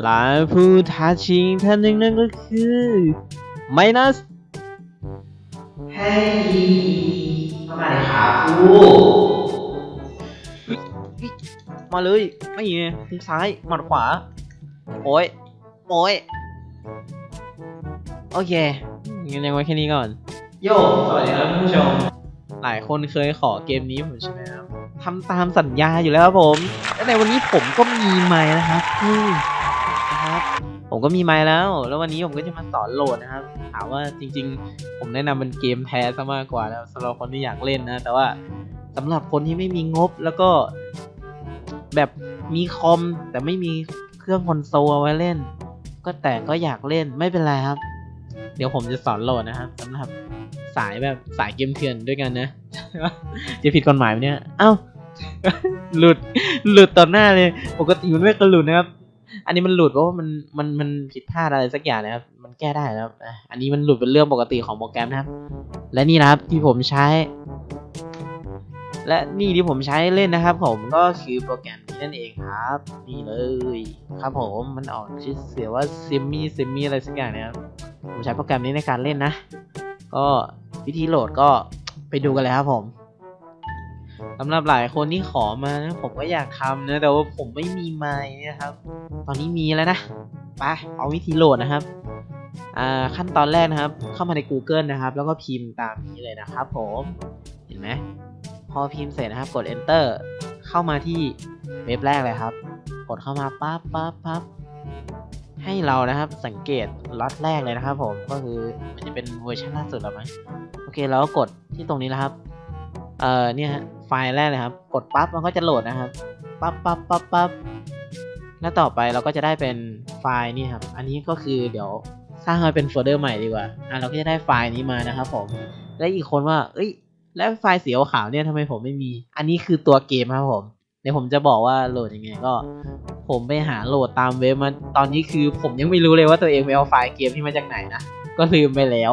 หลายผู้ท้าชิงท่านหนึ่งนั่นก็คือไมนัสเฮ้ยเข้ามาเลยครับครูมาเลยไม่ไงทิศซ้ายหมัดขวาโอ้ยโอ้ยโอเคงั้นยังไว้แค่นี้ก่อน โยสวัสดีครับผู้ชม หลายคนเคยขอเกมนี้ผมใช่ไหมครับทำตามสัญญาอยู่แล้วครับผม และในวันนี้ผมก็มีไม้นะครับ ผมก็มีไม้แล้ว แล้ววันนี้ผมก็จะมาสอนโหลดนะครับ ถามว่าจริง ๆ ผมแนะนำเป็นเกมแท้ซะมากกว่าแล้วสำหรับคนที่อยากเล่นนะ แต่ว่าสำหรับคนที่ไม่มีงบแล้วก็แบบมีคอม แต่ไม่มีเครื่องคอนโซลเอาไว้เล่น ก็แต่ก็อยากเล่นไม่เป็นไรครับ เดี๋ยวผมจะสอนโหลดนะครับสำหรับสายแบบสายเกมเถื่อนด้วยกันนะ จะผิดกฎหมายไหมเนี่ย เอ้า หลุด หลุดต่อหน้าเลย ปกติมันไม่เคยหลุดนะครับ อันนี้มันหลุดเพราะว่ามันมันมันผิดพลาดอะไรสักอย่างนะครับ มันแก้ได้แล้วอันนี้มันหลุดเป็นเรื่องปกติของโปรแกรมนะครับ และนี่นะครับที่ผมใช้ และนี่ที่ผมใช้เล่นนะครับ ผมก็คือโปรแกรมนี้นั่นเองครับนี่เลยครับผมมันออกชื่อเสียว่าซิมมี่ซิมมี่อะไรสักอย่างนี่ยครับผมใช้โปรแกรมนี้ในการเล่นนะ ก็วิธีโหลดก็ไปดูกันเลยครับผมสำหรับหลายคนที่ขอมานะผมก็อยากทำนะแต่ว่าผมไม่มีไมค์นะครับ ตอนนี้มีแล้วนะไปเอาวิธีโหลดนะครับอ่าขั้นตอนแรกนะครับ เข้ามาใน Google นะครับ แล้วก็พิมพ์ตามนี้เลยนะครับผมเห็นไหมพอพิมพ์เสร็จนะครับกด enter เข้ามาที่เว็บแรกเลยครับ กดเข้ามาปั๊บปั๊บปั๊บให้เรานะครับสังเกตล็อตแรกเลยนะครับ ผมก็คือมันจะเป็นเวอร์ชันล่าสุดแล้วมั้งโอเคเราก็กดที่ตรงนี้นะครับเอ่อเนี่ยไฟล์แรกเลยครับ กดปั๊บมันก็จะโหลดนะครับปั๊บปั๊บปั๊บปั๊บ แล้วต่อไปเราก็จะได้เป็นไฟล์นี่ครับ อันนี้ก็คือเดี๋ยวสร้างมาเป็นโฟลเดอร์ใหม่ดีกว่า อะเราก็จะได้ไฟล์นี้มานะครับผม และอีกคนว่า เอ้ย แล้วไฟล์สีขาวเนี่ยทำไมผมไม่มี อันนี้คือตัวเกมครับผม เดี๋ยวผมจะบอกว่าโหลดยังไงก็ ผมไปหาโหลดตามเว็บมา ตอนนี้คือผมยังไม่รู้เลยว่าตัวเองไปเอาไฟล์เกมที่มาจากไหนนะ ก็ลืมไปแล้ว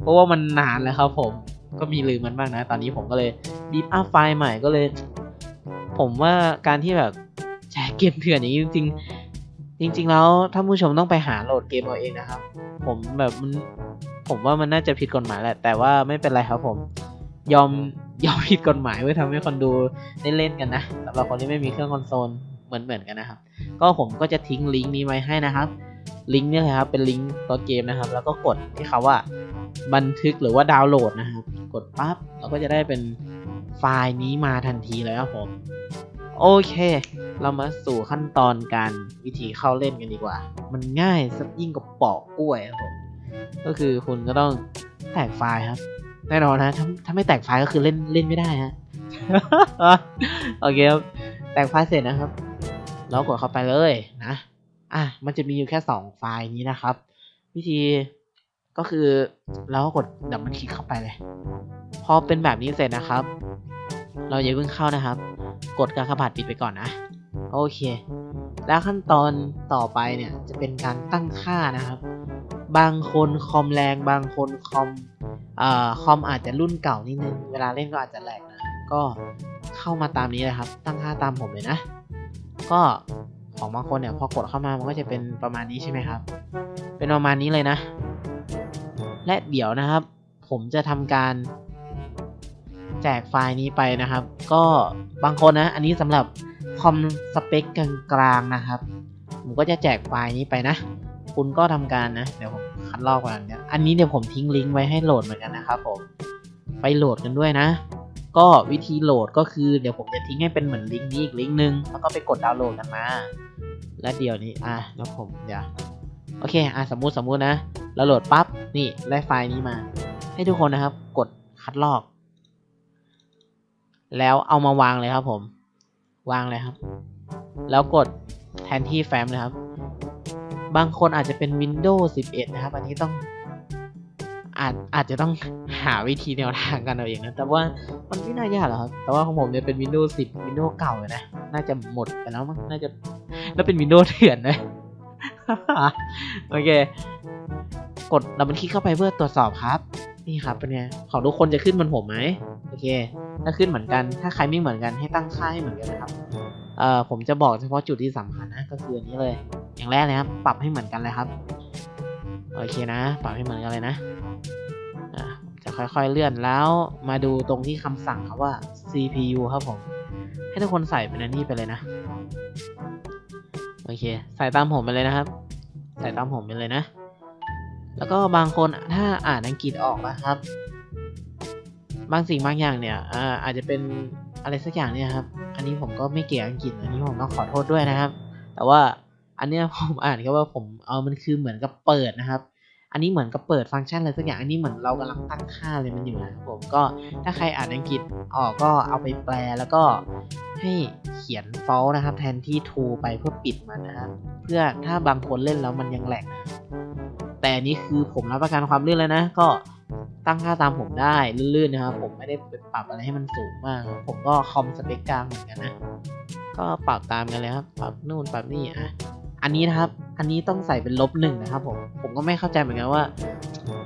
เพราะว่ามันนานแล้วครับผม ก็มีลืมมันบ้างนะ ตอนนี้ผมก็เลยบีบอัพไฟล์ใหม่ก็เลย ผมว่าการที่แบบ เกมเถื่อนอย่างนี้จริงจริงๆแล้วท่าผู้ชมต้องไปหาโหลดเกมเอาเองนะครับ ผมแบบมันผมว่ามันน่าจะผิดกฎหมายแหละ แต่ว่าไม่เป็นไรครับผม ยอมยอมผิดกฎหมายเพื่อทำให้คนดูได้เล่นกันนะสำหรับคนที่ไม่มีเครื่องคอนโซลเหมือนเหมือนกันนะครับ ก็ผมก็จะทิ้งลิงก์นี้ไว้ให้นะครับลิงก์นี่ยครับเป็นลิงก์ตัวเกมนะครับ แล้วก็กดที่คาว่าบันทึกหรือว่าดาวน์โหลดนะครับ กดปั๊บเราก็จะได้เป็นไฟล์นี้มาทันทีเลยครับผม โอเค เรามาสู่ขั้นตอนการวิธีเข้าเล่นกันดีกว่า มันง่ายสักยิ่งกับปอกกล้วยครับผมก็คือคุณก็ต้องแตกไฟล์ครับ แน่นอนนะถ้าถ้าไม่แตกไฟล์ก็คือเล่นเล่นไม่ได้ฮะโอเคครับแตกไฟล์เสร็จนะครับแล้วกดเข้าไปเลยนะอะมันจะมีอยู่แค่สองไฟล์นี้นะครับ วิธีก็คือเราก็กดดับมันคลิกเข้าไปเลย พอเป็นแบบนี้เสร็จนะครับ เราอย่าเพิ่งเข้านะครับ กดการขบัดปิดไปก่อนนะ โอเค แล้วขั้นตอนต่อไปเนี่ยจะเป็นการตั้งค่านะครับ บางคนคอมแรง บางคนคอมเอ่อคอมอาจจะรุ่นเก่านิดนึง เวลาเล่นก็อาจจะแหลกนะ ก็เข้ามาตามนี้เลยครับ ตั้งค่าตามผมเลยนะ ก็ของบางคนเนี่ยพอกดเข้ามามันก็จะเป็นประมาณนี้ใช่ไหมครับ เป็นประมาณนี้เลยนะ และเดี๋ยวนะครับ ผมจะทำการแจกไฟล์นี้ไปนะครับ ก็บางคนนะ อันนี้สำหรับ คอมสเปคกลางๆนะครับ ผมก็จะแจกไฟล์นี้ไปนะ คุณก็ทำการนะ เดี๋ยวผมคัดลอกก่อนเนี่ยอันนี้เดี๋ยวผมทิ้งลิงก์ไว้ให้โหลดเหมือนกันนะครับผมไปโหลดกันด้วยนะ ก็วิธีโหลดก็คือเดี๋ยวผมจะทิ้งให้เป็นเหมือนลิงก์นี้อีกลิงก์หนึ่งแล้วก็ไปกดดาวน์โหลดกันมา และเดี๋ยวนี้อะแล้วผมเดี๋ยวโอเคอะสมมุติสมมุตินะเราโหลดปั๊บนี่ได้ไฟล์นี้มา ให้ทุกคนนะครับ กดคัดลอก แล้วเอามาวางเลยครับผม วางเลยครับ แล้วกดแทนที่แฟ้มเลยครับ บางคนอาจจะเป็น Windows 11 นะครับ อันนี้ต้องอาจอาจจะต้องหาวิธีแนวทางกันเอาเองนะ แต่ว่ามันไม่น่ายากหรอกครับ แต่ว่าของผมเนี่ยเป็น Windows 10 Windows เก่าเลยนะ น่าจะหมดไปแล้วมั้ง น่าจะ แล้วเป็น Windows เถื่อนนะโอเค กดดับเบิลคลิกเข้าไปเพื่อตรวจสอบครับ นี่ครับเป็นไงของทุกคนจะขึ้นเหมือนผมไหมโอเค ถ้าขึ้นเหมือนกัน ถ้าใครไม่เหมือนกันให้ตั้งค่าให้เหมือนกันนะครับเอ่อผมจะบอกเฉพาะจุดที่สำคัญนะก็คืออันนี้เลย อย่างแรกเลยครับ ปรับให้เหมือนกันเลยครับโอเคนะ ปรับให้เหมือนกันเลยนะจะค่อยๆเลื่อนแล้วมาดูตรงที่คำสั่งครับว่า CPU ครับผม ให้ทุกคนใส่เป็นอันนี้ไปเลยนะโอเค ใส่ตามผมไปเลยนะครับ ใส่ตามผมไปเลยนะ แล้วก็บางคนถ้าอ่านอังกฤษออกนะครับ บางสิ่งบางอย่างเนี่ยอาอาจจะเป็นอะไรสักอย่างเนี่ยครับ อันนี้ผมก็ไม่เก่งอังกฤษ อันนี้ผมต้องขอโทษด้วยนะครับ แต่ว่าอันเนี้ยผมอ่านแค่ว่าผมเอามันคือเหมือนกับเปิดนะครับ อันนี้เหมือนกับเปิดฟังก์ชันอะไรสักอย่าง อันนี้เหมือนเรากำลังตั้งค่าอะไรมันอยู่นะครับผม ก็ถ้าใครอ่านอังกฤษออกก็เอาไปแปลแล้วก็ให้เขียน false นะครับ แทนที่ true ไปเพื่อปิดมันนะครับ เพื่อถ้าบางคนเล่นแล้วมันยังแหลกนะครับ แต่นี้คือผมรับประกันความลื่นแล้วนะ ก็ตั้งค่าตามผมได้ลื่นๆนะครับ ผมไม่ได้ไปปรับอะไรให้มันสูงมาก ผมก็คอมสเปคกลางเหมือนกันนะ ก็ปรับตามกันเลยครับ ปรับนู่นปรับนี่อะ อันนี้นะครับ อันนี้ต้องใส่เป็นลบหนึ่งนะครับ ผม ผมก็ไม่เข้าใจเหมือนกันว่า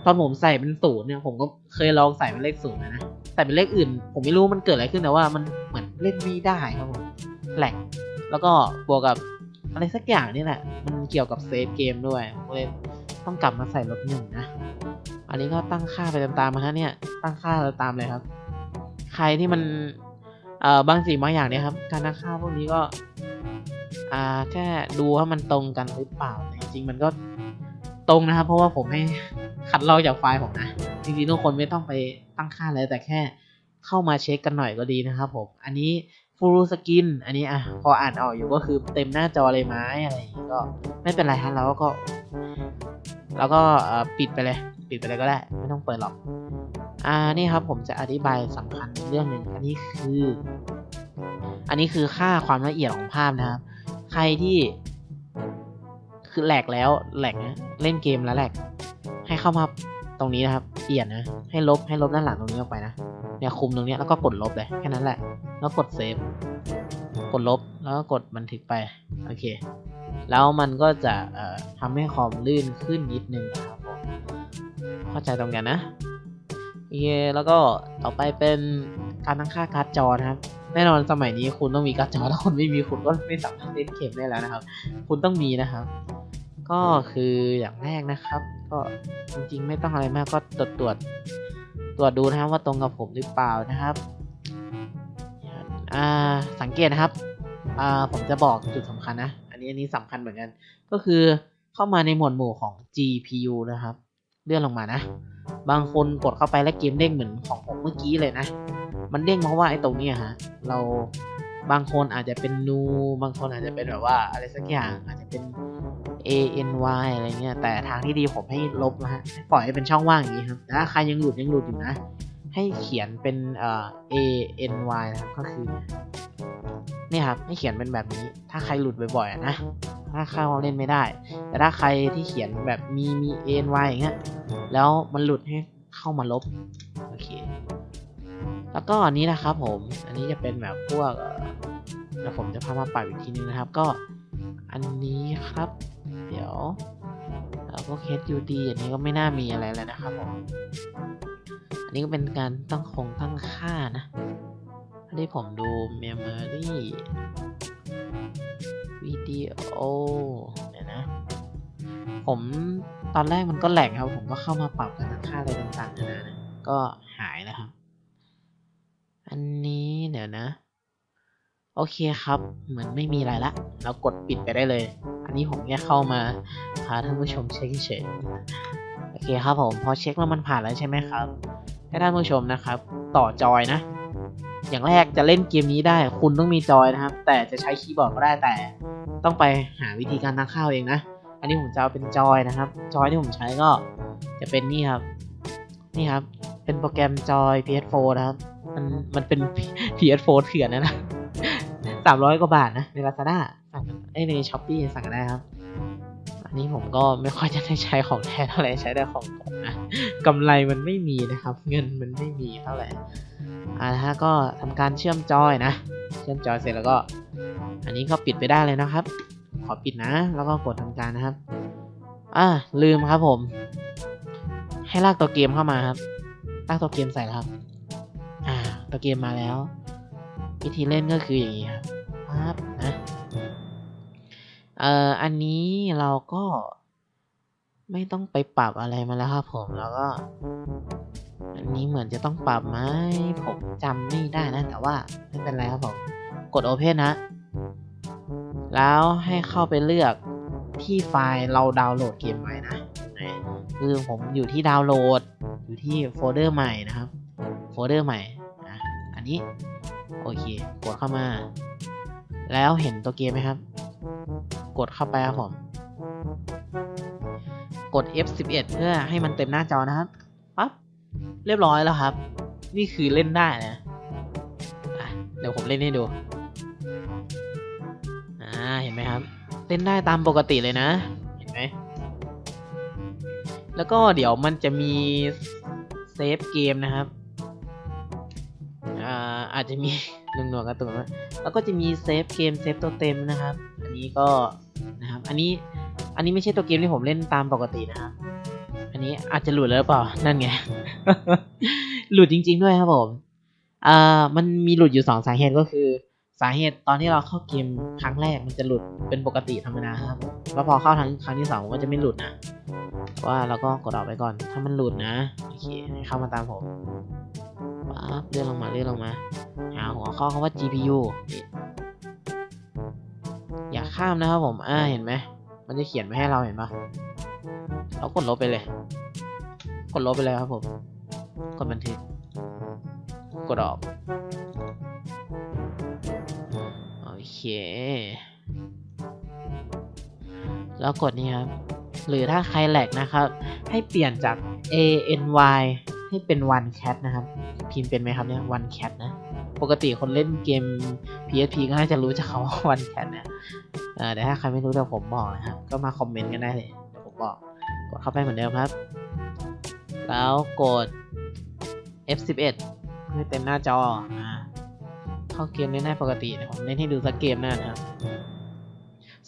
ตอนผมใส่เป็นศูนย์เนี่ย ผมก็เคยลองใส่เป็นเลขศูนย์นะนะใส่เป็นเลขอื่น ผมไม่รู้มันเกิดอะไรขึ้นแต่ว่ามันเหมือนเล่นไม่ได้ครับผม แหลก แล้วก็บวกกับอะไรสักอย่างนี่แหละ มันเกี่ยวกับเซฟเกมด้วยผมเลย ต้องกลับมาใส่ลบหนึ่งนะ อันนี้ก็ตั้งค่าไปตามๆมาฮะเนี่ย ตั้งค่าตามเลยครับ ใครที่มันเอ่อบางสิ่งบางอย่างเนี่ยครับ การตั้งค่าพวกนี้ก็ อ่าแค่ดูว่ามันตรงกันหรือเปล่าแต่จริงๆมันก็ตรงนะครับ เพราะว่าผมให้คัดลอกจากไฟล์ผมนะจริงๆทุกคนไม่ต้องไปตั้งค่าเลยแต่แค่เข้ามาเช็คกันหน่อยก็ดีนะครับผม อันนี้ full skin อันนี้อะพออ่านออกอยู่ก็คือเต็มหน้าจอเลยไหมอะไรอย่างงี้ก็ไม่เป็นไรฮะเราก็ เราก็ปิดไปเลย ปิดไปเลยก็ได้ ไม่ต้องเปิดหรอก อ่า นี่ครับผมจะอธิบายสำคัญเรื่องหนึ่งอันนี้คือ อันนี้คือค่าความละเอียดของภาพนะครับ ใครที่คือแหลกแล้วแหลกนะเล่นเกมแล้วแหลก ให้เข้ามาตรงนี้นะครับเปลี่ยนนะ ให้ลบให้ลบด้านหลังตรงนี้ออกไปนะเนี่ยคุมตรงนี้แล้วก็กดลบเลยแค่นั้นแหละ แล้วกดเซฟ กดลบแล้วก็กดบันทึกไป โอเค แล้วมันก็จะทำให้คอมลื่นขึ้นนิดนึงนะครับผมเข้าใจตรงกันนะโอเคแล้วก็ต่อไปเป็นการตั้งค่าการ์ดจอนะครับ แน่นอนสมัยนี้คุณต้องมีการ์ดจอถ้าคุณไม่มีคุณก็ไม่สามารถเล่นเกมได้แล้วนะครับ คุณต้องมีนะครับ ก็คืออย่างแรกนะครับ ก็จริงๆ ไม่ต้องอะไรมากก็ตรวจตรวจตรวจดูนะครับว่าตรงกับผมหรือเปล่านะครับอ่าสังเกตนะครับอ่าผมจะบอกจุดสำคัญนะ นี้อันนี้สำคัญเหมือนกัน ก็คือเข้ามาในหมวดหมู่ของ GPU นะครับ เลื่อนลงมานะ บางคนกดเข้าไปแล้วเกมเด้งเหมือนของผมเมื่อกี้เลยนะ มันเด้งเพราะว่าไอ้ตรงนี้ฮะ เราบางคนอาจจะเป็นนูบางคนอาจจะเป็นแบบว่าอะไรสักอย่างอาจจะเป็น A N Y อะไรเงี้ยแต่ทางที่ดีผมให้ลบนะฮะปล่อยให้เป็นช่องว่างอย่างนี้ครับถ้าใครยังหลุดยังหลุดอยู่นะ ให้เขียนเป็นเอ่อ A N Y นะครับก็คือนี่ครับให้เขียนเป็นแบบนี้ ถ้าใครหลุดบ่อยๆนะถ้าเข้าเล่นไม่ได้ แต่ถ้าใครที่เขียนแบบมีมี A N Y อย่างเงี้ยแล้วมันหลุดให้เข้ามาลบโอเคแล้วก็อันนี้นะครับผมอันนี้จะเป็นแบบพวกเดี๋ยวผมจะพามาปรับอีกทีนึงนะครับ ก็อันนี้ครับ เดี๋ยวเอ่อพวก HUD อันนี้ก็ไม่น่ามีอะไรแล้วนะครับผม นนี้ก็เป็นการตั้งคงตั้งค่านะอันนี้ผมดู Memory วิดีโอเดี๋ยนะ ผมตอนแรกมันก็แหลกครับ ผมก็เข้ามาปรับการตั้งค่าอะไรต่างๆนานานะก็หายแล้วครับ อันนี้เดี๋ยวนะ โอเคครับ เหมือนไม่มีอะไรละ เรากดปิดไปได้เลย อันนี้ผมแค่เข้ามาพาท่านผู้ชมเช็คเฉยโอเคครับผม พอเช็คแล้วมันผ่านแล้วใช่ไหมครับ ให้ท่านผู้ชมนะครับ ต่อจอยนะ อย่างแรกจะเล่นเกมนี้ได้คุณต้องมีจอยนะครับ แต่จะใช้คีย์บอร์ดก็ได้แต่ ต้องไปหาวิธีการตั้งค่าเอาเองนะ อันนี้ผมจะเอาเป็นจอยนะครับ จอยที่ผมใช้ก็จะเป็นนี่ครับ นี่ครับ เป็นโปรแกรมจอย PS4 นะครับ มันมันเป็น PS4 เถื่อนนะนะสามร้อยกว่าบาทนะใน Lazada สั่งเอ้ยใน Shopee สั่งกันได้ครับ นี้ผมก็ไม่ค่อยจะได้ใช้ของแท้เท่าไหร่ใช้ได้ของกงนะกำไรมันไม่มีนะครับ เงินมันไม่มีเท่าไหร่อ่าฮะก็ทำการเชื่อมจอยนะ เชื่อมจอยเสร็จแล้วก็ อันนี้ก็ปิดไปได้เลยนะครับ ขอปิดนะ แล้วก็กดทำการนะครับ อ่าลืมครับผม ให้ลากตัวเกมเข้ามาครับลากตัวเกมใส่ครับ อ่า ตัวเกมมาแล้ววิธีเล่นก็คืออย่างนี้ครับครับนะ เอ่ออันนี้เราก็ไม่ต้องไปปรับอะไรมาแล้วครับผมแล้วก็ อันนี้เหมือนจะต้องปรับไหมผมจำไม่ได้นะ แต่ว่าไม่เป็นไรครับผม กด Open นะ แล้วให้เข้าไปเลือกที่ไฟล์เราดาวน์โหลดเกมไว้นะคือผมอยู่ที่ดาวน์โหลด อยู่ที่โฟลเดอร์ใหม่นะครับ โฟลเดอร์ใหม่นะอันนี้ โอเค กดเข้ามา แล้วเห็นตัวเกมไหมครับ กดเข้าไปครับผมกด F11 เพื่อให้มันเต็มหน้าจอนะครับปั๊บเรียบร้อยแล้วครับ นี่คือเล่นได้นะะเดี๋ยวผมเล่นให้ดูอ่าเห็นไหมครับ เล่นได้ตามปกติเลยนะ เห็นไหมแล้วก็เดี๋ยวมันจะมีเซฟเกมนะครับอ่าอาจจะมีหนึ่งหน่วยกระตุ้นแล้วก็จะมีเซฟเกมเซฟตัวเต็มนะครับ อันนี้ก็ อันนี้อันนี้ไม่ใช่ตัวเกมที่ผมเล่นตามปกตินะครับอันนี้อาจจะหลุดแล้วหรือเปล่า นั่นไง หลุดจริง ๆ ด้วยครับผมอ่ามันมีหลุดอยู่สองสาเหตุก็คือ สาเหตุตอนที่เราเข้าเกมครั้งแรกมันจะหลุดเป็นปกติธรรมดาครับ แล้วพอเข้าครั้งครั้งที่สองมันก็จะไม่หลุดนะ ว่าเราก็กดออกไปก่อน ถ้ามันหลุดนะ โอเคเข้ามาตามผมปั๊บเลื่อนลงมาเลื่อนลงมา หาหัวข้อคำว่า GPU อย่าข้ามนะครับผม อ่า เห็นไหม มันจะเขียนไว้ให้เราเห็นปะเรากดลบไปเลย กดลบไปเลยครับผม กดบันทึก กดออก โอเค แล้วกดนี่ครับ หรือถ้าใครแหลกนะครับ ให้เปลี่ยนจาก A N Y ให้เป็น one cat นะครับ พิมพ์เป็นไหมครับเนี่ย one cat นะ ปกติคนเล่นเกม PSP ก็น่าจะรู้จักคำว่า one cat นะ เออแต่ถ้าใครไม่รู้เดี๋ยวผมบอกนะครับ ก็มาคอมเมนต์กันได้เลยผมบอก กดเข้าไปเหมือนเดิมครับ แล้วกด F11 เพื่อเต็มหน้าจออ่าเข้าเกมเล่นได้ปกติผมเล่นให้ดูสักเกมหน้านะครับ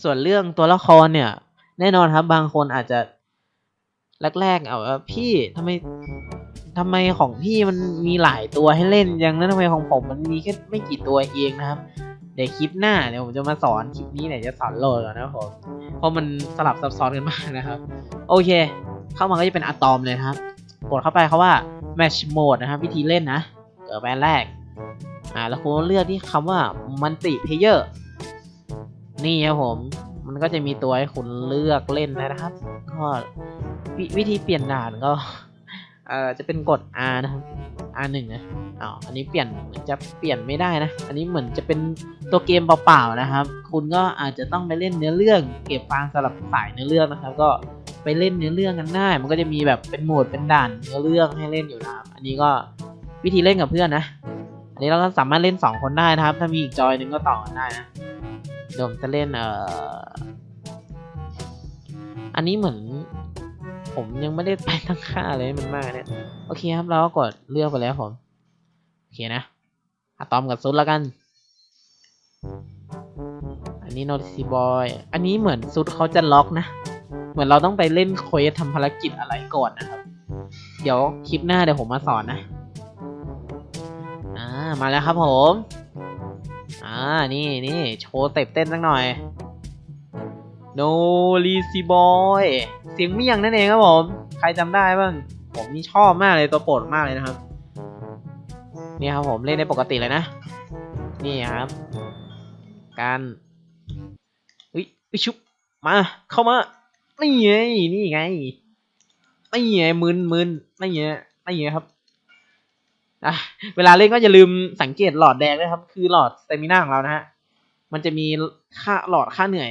ส่วนเรื่องตัวละครเนี่ย แน่นอนครับบางคนอาจจะแรกๆเอาว่าพี่ทำไมทำไมของพี่มันมีหลายตัวให้เล่นยังนั้นทำไมของผมมันมีแค่ไม่กี่ตัวเองนะครับ เดี๋ยวคลิปหน้าเดี๋ยวผมจะมาสอนคลิปนี้เนี่ยจะสอนโหลดนนะครับผมเพราะมันสลับซับซ้อนกันมากนะครับ โอเค เข้ามาก็จะเป็นอะตอมเลยครับกดเข้าไปเขาว่า Match Mode นะครับ วิธีเล่นนะเกิดแบนแรกอ่าแล้วคุณเลือกที่คำว่า Multi Player นี่ครับผมมันก็จะมีตัวให้คุณเลือกเล่นนะครับ ก็ววิธีเปลี่ยนด่านก็เอ่อจะเป็นกด R นะครับ R หนึ่งนะอ๋ออันนี้เปลี่ยนเหมือนจะเปลี่ยนไม่ได้นะ อันนี้เหมือนจะเป็นตัวเกมเปล่าๆนะครับ คุณก็อาจจะต้องไปเล่นเนื้อเรื่อง เก็บฟางสลับสายเนื้อเรื่องนะครับ ก็ไปเล่นเนื้อเรื่องกันได้ มันก็จะมีแบบเป็นโหมดเป็นด่านเนื้อเรื่องให้เล่นอยู่นะครับ อันนี้ก็วิธีเล่นกับเพื่อนนะ อันนี้เราก็สามารถเล่นสองคนได้นะครับ ถ้ามีอีกจอยหนึ่งก็ต่อกันได้นะเดี๋ยวผมจะเล่นเอ่ออันนี้เหมือน ผมยังไม่ได้ไปตั้งค่าเลยมันมากเนี่ย โอเคครับ เราก็กดเลือกไปแล้วผม โอเคนะอะตอมกับซุดแล้วกัน อันนี้โนติซีบอย อันนี้เหมือนซุดเขาจะล็อกนะ เหมือนเราต้องไปเล่นเควสทำภารกิจอะไรก่อนนะครับ เดี๋ยวคลิปหน้าเดี๋ยวผมมาสอนนะ อ่า มาแล้วครับผม อ่า นี่นี่โชว์เต็ปเต้นสักหน่อย โนรีซีบอยเสียงเมี่ยงนั่นเองครับผม ใครจำได้บ้าง ผมนี่ชอบมากเลยตัวโปรดมากเลยนะครับ นี่ครับผมเล่นได้ปกติเลยนะ นี่ครับ การเฮ้ยเฮ้ยชุบ มา เข้ามา นี่ไง นี่ไง นี่ไงมึนมึนนี่ไงนี่ไงครับเวลาเล่นก็อย่าลืมสังเกตหลอดแดงด้วยครับ คือหลอดสเตมิน่าของเรานะฮะ มันจะมีค่าหลอดค่าเหนื่อย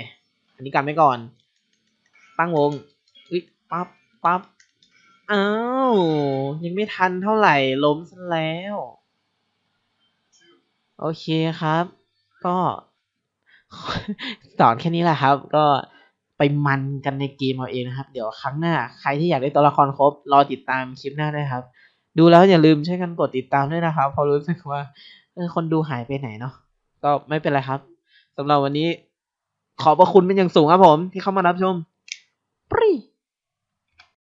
อันนี้กันไว้ก่อน ตั้งวงอุ๊ยปั๊บปั๊บอ้าวยังไม่ทันเท่าไหร่ล้มซะแล้ว โอเคครับ ก็สอนแค่นี้แหละครับ ก็ไปมันกันในเกมเอาเองนะครับ เดี๋ยวครั้งหน้าใครที่อยากได้ตัวละครครบ รอติดตามคลิปหน้าด้วยครับ ดูแล้วอย่าลืมช่วยกันกดติดตามด้วยนะครับเพราะรู้สึกว่าคนดูหายไปไหนเนาะก็ไม่เป็นไรครับสำหรับวันนี้ ขอบพระคุณเป็นอย่างสูงครับผม ที่เข้ามารับชมปรี